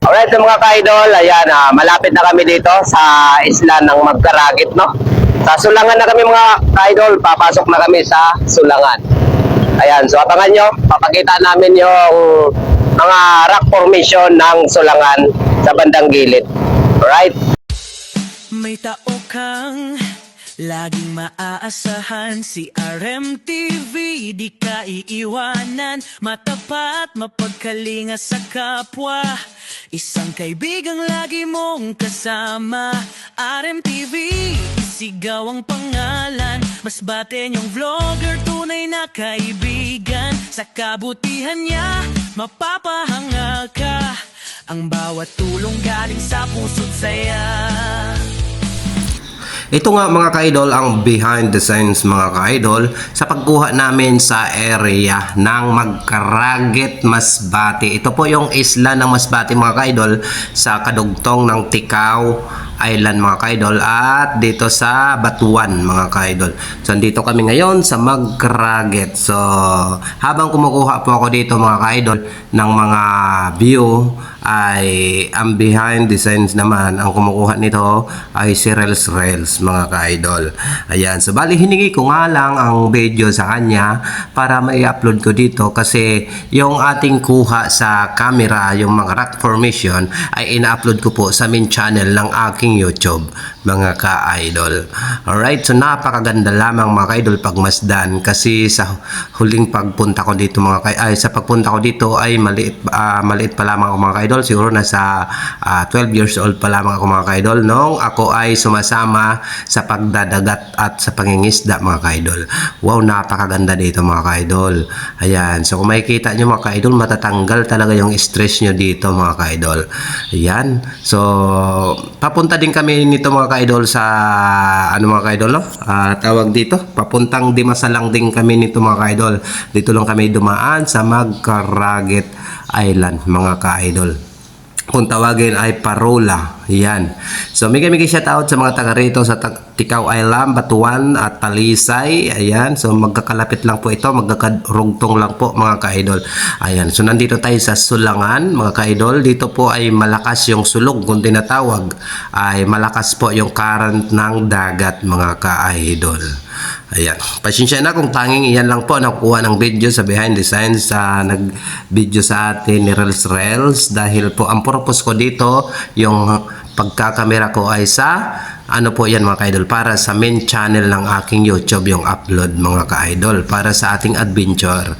Alright, mga ka-idol, ayan, ah, malapit na kami dito sa isla ng Magkaragit, no? Sa Sulangan na kami mga ka-idol, papasok na kami sa Sulangan. Ayan, so abangan nyo, papakita namin yung mga rock formation ng Sulangan sa bandang gilid. Alright? May tao kang laging maaasahan Si RMTV di ka iiwanan Matapat, mapagkalinga sa kapwa Isang kaibigang lagi mong kasama. RMTV, isigaw ang pangalan. Mas batin yung vlogger, tunay na kaibigan. Sa kabutihan niya, mapapahanga ka. Ang bawat tulong galing sa puso't saya Ito nga mga ka-idol ang behind the scenes mga ka-idol sa pagkuha namin sa area ng Magkaragit, Masbate. Ito po yung isla ng Masbate mga ka-idol sa kadugtong ng Tikaw Island mga ka-idol at dito sa Batuan mga ka-idol. So dito kami ngayon sa Magkaragit. So habang kumukuha po ako dito mga ka-idol ng mga view ay ang behind the scenes naman ang kumukuha nito ay si Rels Rels mga ka-idol ayan so bali hiningi ko nga lang ang video sa kanya para may upload ko dito kasi yung ating kuha sa camera yung mga rock formation ay ina-upload ko po sa main channel ng aking YouTube mga ka-idol. Alright so napakaganda lamang mga ka-idol pagmasdan. Kasi sa huling pagpunta ko dito mga ka ay sa pagpunta ko dito ay maliit ah, maliit pa lamang ako mga ka-idol. Siguro nasa ah, 12 years old pa lamang ako mga ka-idol nung ako ay sumasama sa pagdadagat at sa pangingisda mga ka-idol. Wow napakaganda dito mga ka-idol. Ayan so kung makikita nyo mga ka-idol matatanggal talaga yung stress nyo dito mga ka-idol. Ayan so papunta din kami nito mga ka-idol sa ano mga ka-idol no? Ah, tawag dito papuntang Dimasalang din kami nito mga ka-idol dito lang kami dumaan sa Magkaragit Island mga ka-idol kung tawagin ay parola. Yan. So, kami shout out sa mga taga rito sa Tikaw Island, Batuan at Talisay. Ayan. So, magkakalapit lang po ito. Magkakarugtong lang po mga ka-idol. Ayan. So, nandito tayo sa Sulangan mga ka-idol. Dito po ay malakas yung sulog kung tinatawag. Ay malakas po yung current ng dagat mga ka-idol. Ayan. Pasensya na kung tanging iyan lang po nakukuha ng video sa behind the scenes sa nag-video sa atin ni Rels Rels dahil po ang purpose ko dito yung pagkakamera ko ay sa ano po yan mga ka-idol? Para sa main channel ng aking YouTube yung upload mga ka-idol. Para sa ating adventure.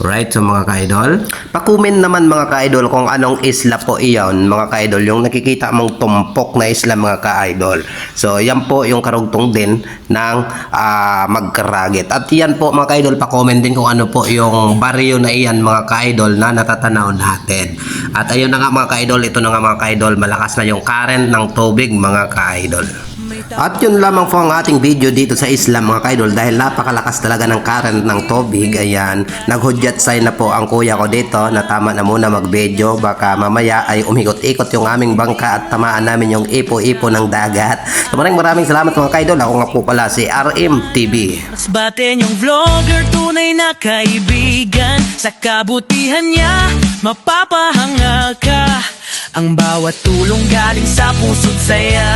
Right so mga ka-idol? Pakumin naman mga ka-idol kung anong isla po iyon mga ka-idol. Yung nakikita mong tumpok na isla mga ka-idol. So yan po yung karugtong din ng ah, magkaragit at yan po mga ka-idol pa-comment din kung ano po yung baryo na iyan mga ka-idol na natatanaw natin. At ayun na nga mga ka-idol ito na nga mga ka-idol. Malakas na yung current ng tubig mga ka-idol at yun lamang po ang ating video dito sa Islam mga kaidol dahil napakalakas talaga ng current ng tubig. Ayan, naghudyat sign na po ang kuya ko dito na tama na muna mag-video. Baka mamaya ay umikot-ikot yung aming bangka at tamaan namin yung ipo-ipo ng dagat. So maraming maraming salamat mga kaidol. Ako nga po pala si RM TV. Mas batin yung vlogger, tunay na kaibigan Sa kabutihan niya, mapapahanga ka Ang bawat tulong galing sa puso't saya